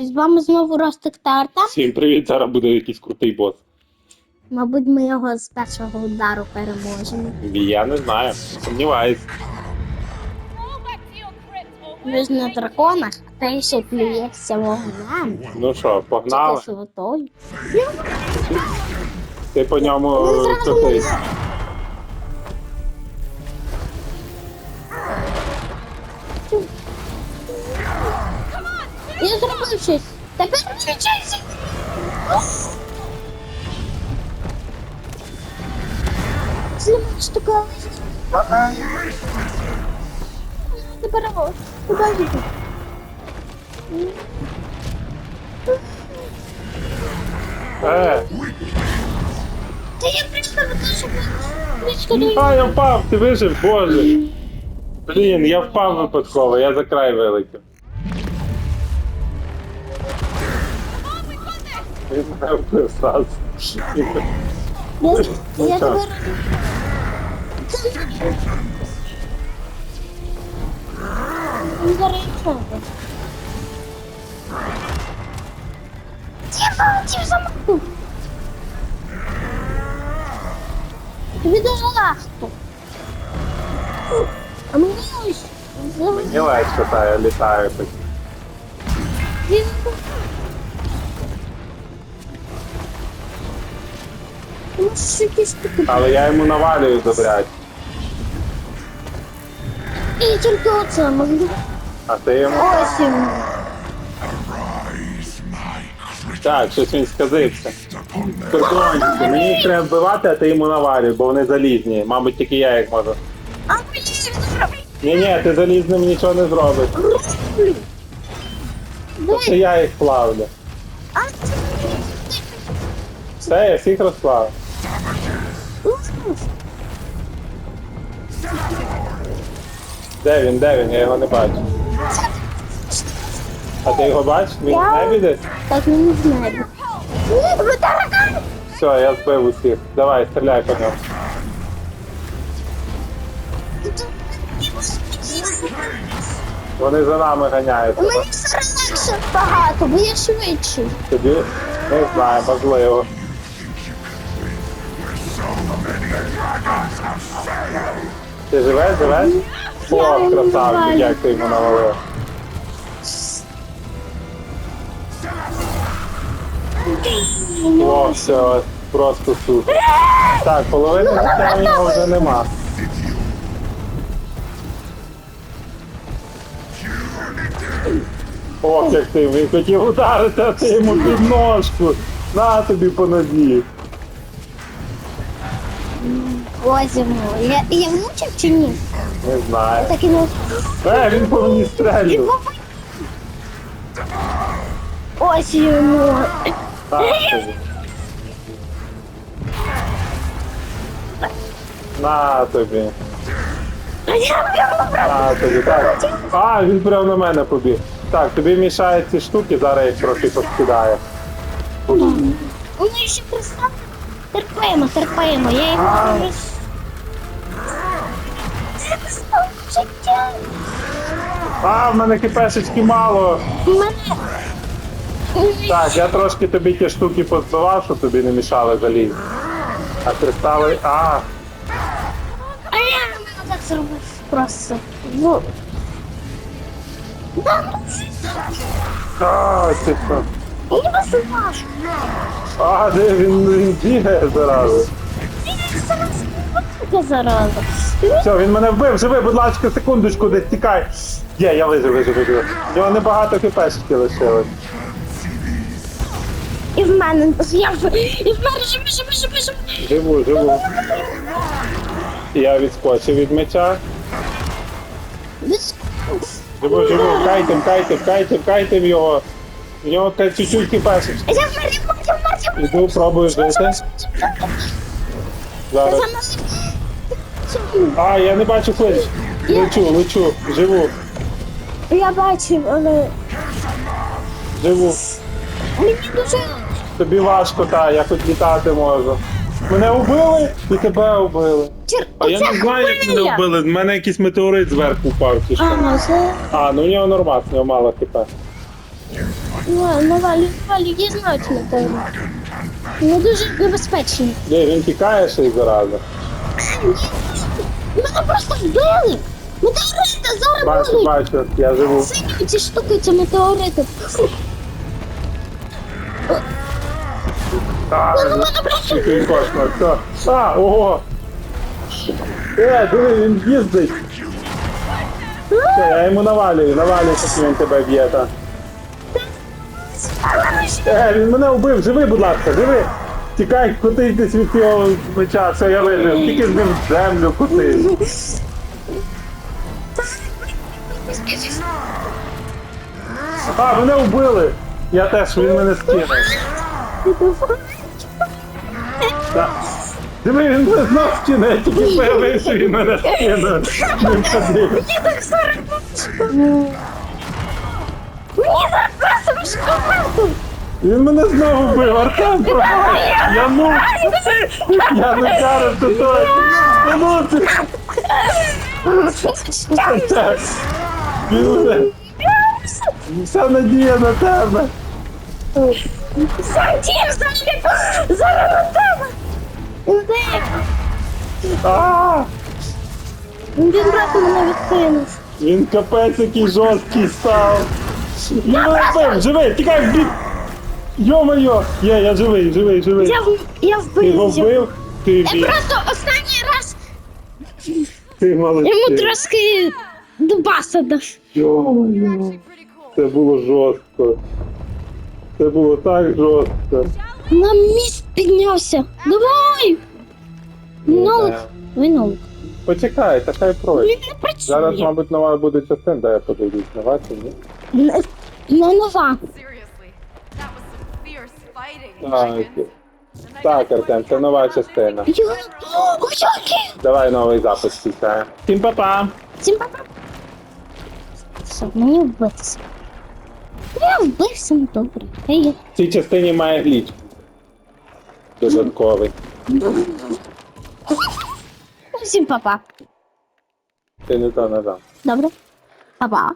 З вами знову Ростик та Артем. Всім привіт, зараз буде якийсь крутий бос. Мабуть, ми його з першого удару переможемо. Я не знаю, сумніваюсь. Ми ж на драконах, а ти ще плюєшся вогнем. Ну що, погнали? Ти по ньому Я зробив щось. Тепер включайся. Знімаєш таку Тепер куди йти? Е, Та я прийшла до того, щоб річка а, я впав, ти вижив, боже. Блін, я впав випадково, я за край вилетів. Він мене вбив сразу. Я, я тебе Він зараз йде. Я полетів за мною. Тобі дуже легко. А мені ось за- Мені легше, та якісь такі. Але я йому навалюю добрять. І тільки оце можна. А ти йому. Ось він. Так, щось він сказився. Кордончики, мені їх треба вбивати, а ти йому навалюй, бо вони залізні. Мабуть, тільки я їх можу. А мені зробить. Ні, ні, ти залізним нічого не зробиш. Давай. я їх плавлю. А Все, я всіх розплавив. Де він, де він? Я його не бачу. А ти його бачиш? Він в небі десь? Так він не знає. Ви таракан! Все, я збив усіх. Давай, стріляй по ньому. Вони за нами ганяються. Мені все легше багато, бо я швидший. Тобі не знаю, можливо. Ти живеш, живеш? О, красавчик, як ти йому навалив. О, все, просто супер. Так, половини життя нього вже нема. Ох, як ти, він хотів ударити, а ти йому під ножку. На тобі по нозі. Йому. Я, я влучив чи ні? Не знаю. Так і не... Е, він по мені стрельнув. Ось йому. Так, тобі. На тобі. А я На тобі, так. А, він прямо на мене побіг. Так, тобі мішають ці штуки, зараз їх трохи поскидаю. Вони ще представ. Терпимо, терпимо. Я став життя. А, в мене кипешечки мало. Мене... Так, я трошки тобі ті штуки позбивав, щоб тобі не мішали залізти. А кристали. А, А я не так зробив просто. Ну. Да, ну, а, мені просто важко. А, де він, він бігає зараза. Зараза. Все, він мене вбив, живи, будь ласка, секундочку, десь тікай. Є, я вижив, вижив, вижив. В нього небагато кипешки лишилось. І в мене я в і в мене живи, живи, живи, живи. Живу, живу. Я відскочив від меча. Живу, живу, кайтем, кайтем, кайтем, кайтем його. В нього та чуть-чуть кипешечки. Я вмер, я вмер. Іду, пробую жити. Зараз. А, я не бачу флеш. Лечу, лечу, живу, Я бачив, але живу. мені дуже Тобі важко, та, я хоч літати можу. Мене вбили і тебе вбили. чер... А я не знаю, як мене вбили. В мене якийсь метеорит зверху впав чи що. А, це... А, ну у нього нормально, у нього мало хп. Ну, навалю, навалю, я знаю ці метеорити. Вони дуже небезпечні. Ні, він тікає ще й зараза. Мене просто вбили! Метеорити зараз Бачу, будуть! бачу, я живу. Сині ці штуки, це метеорити. А, Ну, який кошмар, все. А, ого! Е, диви, він їздить. Все, я йому навалюю, навалюю, поки він тебе б'є, та. Е, він мене вбив, живи, будь ласка, живи. Тікай, кутись десь від цього меча, все, я вижив. Тільки з ним землю кути. А, мене вбили. Я теж, він мене скинув. Так. Диви, він мене знов скине, тільки появився, він мене скинув. Не подив. Мені так соромно. Мені так просто. Він мене знову вбив, Артем, пропай! Я ну, я не зараз тут. Я ну, ти. Так. Він мене. Вся надія на тебе. Сантім, зараз зараз на тебе. Де? А, Він брати мене відкинув. він капець який жорсткий став. Він мене вбив, живий, тікай в бік. Йо-моє, є, я живий, живий, живий. Я, в- я Ти його вбив. його. вбив? Ти Я бій, просто останній раз ти йому молодець. трошки дубаса дав. Йо-моє. Це було жорстко. Це було так жорстко. На міст піднявся. Давай! Нолик. Винолик. Почекай, та хай пройде. Він не працює. Зараз, мабуть, нова буде частина, де я подивлюсь. Нова чи ні? Не, не нова. Так, Артем, це нова частина. О! Давай новий запис після. Всім па-па! Всім папа. Все, мені вбитися. Я вбився, ну добре. Ей, я- В цій частині має гліч. Додатковий. Всім папа. Ти не то не дам. Добре? Папа.